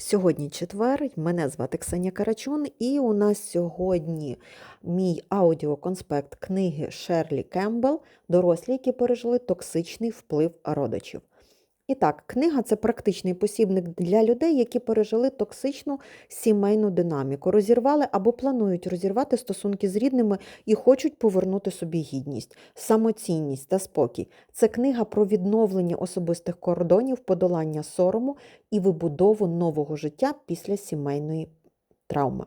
Сьогодні четвер, мене звати Ксенія Карачун, і у нас сьогодні мій аудіоконспект книги Шерлі Кембл Дорослі, які пережили токсичний вплив родичів. І так, книга це практичний посібник для людей, які пережили токсичну сімейну динаміку, розірвали або планують розірвати стосунки з рідними і хочуть повернути собі гідність, самоцінність та спокій. Це книга про відновлення особистих кордонів, подолання сорому і вибудову нового життя після сімейної травми.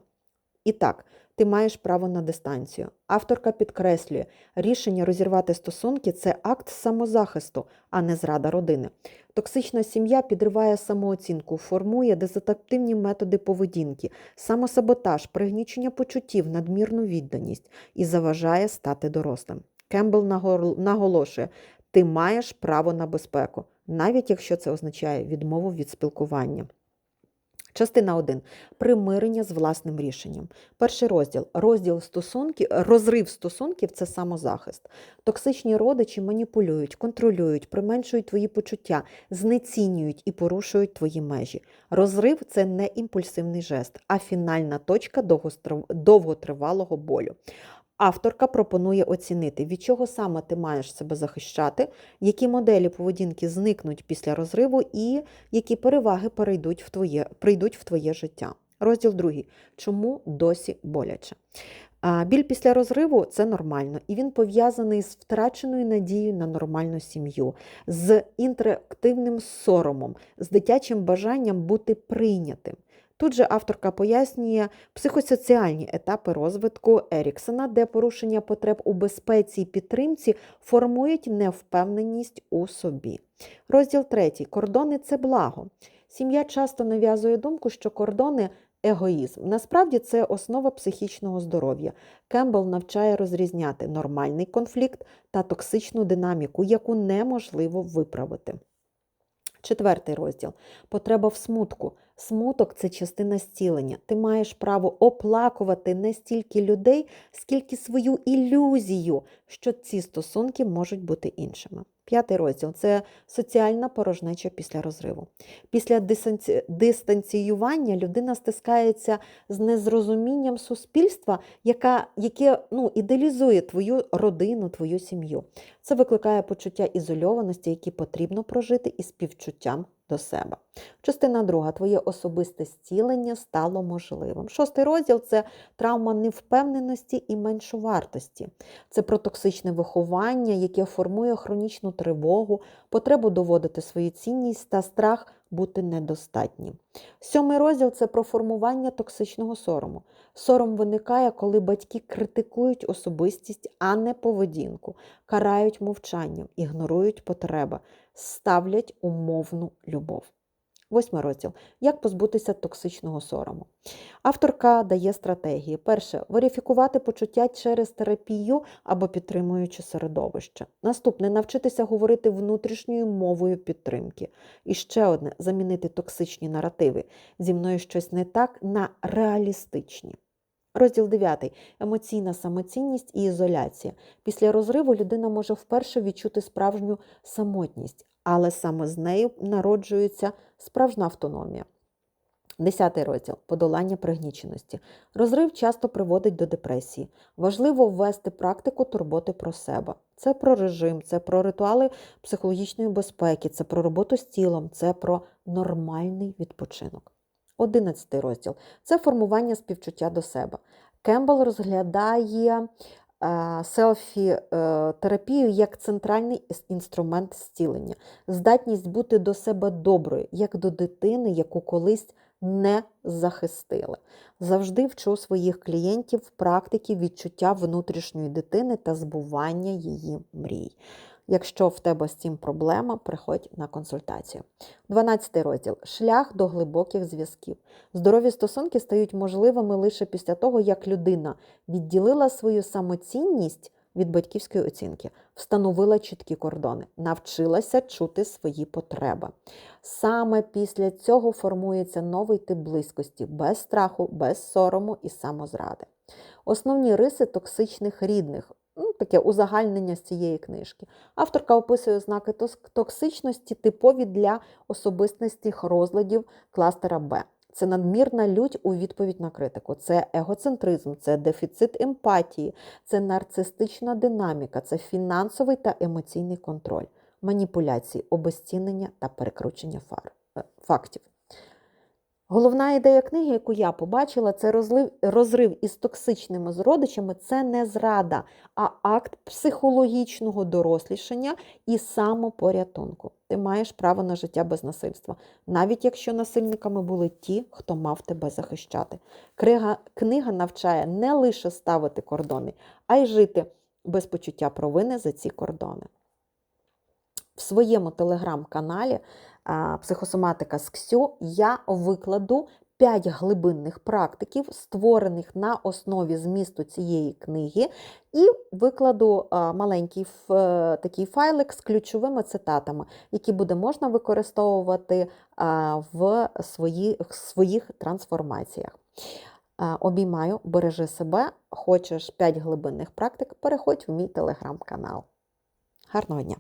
І так, ти маєш право на дистанцію. Авторка підкреслює, рішення розірвати стосунки це акт самозахисту, а не зрада родини. Токсична сім'я підриває самооцінку, формує дезадаптивні методи поведінки, самосаботаж, пригнічення почуттів, надмірну відданість і заважає стати дорослим. Кембл наголошує, ти маєш право на безпеку, навіть якщо це означає відмову від спілкування. Частина 1. Примирення з власним рішенням. Перший розділ. Розділ стосунки, розрив стосунків це самозахист. Токсичні родичі маніпулюють, контролюють, применшують твої почуття, знецінюють і порушують твої межі. Розрив це не імпульсивний жест, а фінальна точка довготривалого болю. Авторка пропонує оцінити, від чого саме ти маєш себе захищати, які моделі поведінки зникнуть після розриву і які переваги перейдуть в твоє, прийдуть в твоє життя. Розділ другий. Чому досі боляче? Біль після розриву це нормально, і він пов'язаний з втраченою надією на нормальну сім'ю, з інтерактивним соромом, з дитячим бажанням бути прийнятим. Тут же авторка пояснює психосоціальні етапи розвитку Еріксона, де порушення потреб у безпеці і підтримці формують невпевненість у собі. Розділ третій. Кордони це благо. Сім'я часто нав'язує думку, що кордони егоїзм. Насправді це основа психічного здоров'я. Кембл навчає розрізняти нормальний конфлікт та токсичну динаміку, яку неможливо виправити. Четвертий розділ. Потреба в смутку. Смуток це частина зцілення. Ти маєш право оплакувати не стільки людей, скільки свою ілюзію, що ці стосунки можуть бути іншими. П'ятий розділ це соціальна порожнеча після розриву. Після дистанціювання людина стискається з незрозумінням суспільства, яка, яке ну, ідеалізує твою родину, твою сім'ю. Це викликає почуття ізольованості, які потрібно прожити із співчуттям до себе. Частина друга. Твоє особисте зцілення стало можливим. Шостий розділ це травма невпевненості і меншовартості. Це про токсичне виховання, яке формує хронічну тривогу, потребу доводити свою цінність та страх бути недостатнім. Сьомий розділ це про формування токсичного сорому. Сором виникає, коли батьки критикують особистість, а не поведінку, карають мовчанням, ігнорують потреби, ставлять умовну любов. Восьмий розділ. Як позбутися токсичного сорому? Авторка дає стратегії. Перше верифікувати почуття через терапію або підтримуюче середовище. Наступне навчитися говорити внутрішньою мовою підтримки. І ще одне замінити токсичні наративи. Зі мною щось не так на реалістичні. Розділ 9. Емоційна самоцінність і ізоляція. Після розриву людина може вперше відчути справжню самотність, але саме з нею народжується справжня автономія. Десятий розділ подолання пригніченості. Розрив часто приводить до депресії. Важливо ввести практику турботи про себе. Це про режим, це про ритуали психологічної безпеки, це про роботу з тілом, це про нормальний відпочинок. Одинадцятий розділ це формування співчуття до себе. Кембл розглядає селфі-терапію як центральний інструмент зцілення, здатність бути до себе доброю, як до дитини, яку колись не захистили. Завжди вчу своїх клієнтів практики відчуття внутрішньої дитини та збування її мрій. Якщо в тебе з цим проблема, приходь на консультацію. 12 розділ шлях до глибоких зв'язків. Здорові стосунки стають можливими лише після того, як людина відділила свою самоцінність від батьківської оцінки, встановила чіткі кордони, навчилася чути свої потреби. Саме після цього формується новий тип близькості без страху, без сорому і самозради. Основні риси токсичних рідних. Ну, таке узагальнення з цієї книжки. Авторка описує ознаки токсичності, типові для особистісних розладів кластера Б. це надмірна лють у відповідь на критику, це егоцентризм, це дефіцит емпатії, це нарцистична динаміка, це фінансовий та емоційний контроль, маніпуляції, обезцінення та перекручення е, фактів. Головна ідея книги, яку я побачила, це розлив, розрив із токсичними зродичами. Це не зрада, а акт психологічного дорослішання і самопорятунку. Ти маєш право на життя без насильства, навіть якщо насильниками були ті, хто мав тебе захищати. Книга, книга навчає не лише ставити кордони, а й жити без почуття провини за ці кордони. В своєму телеграм-каналі Психосоматика з Ксю я викладу 5 глибинних практиків, створених на основі змісту цієї книги, і викладу маленький е, такий файлик з ключовими цитатами, які буде можна використовувати в свої, в своїх трансформаціях. Обіймаю, бережи себе. Хочеш 5 глибинних практик, переходь в мій телеграм-канал. Гарного дня!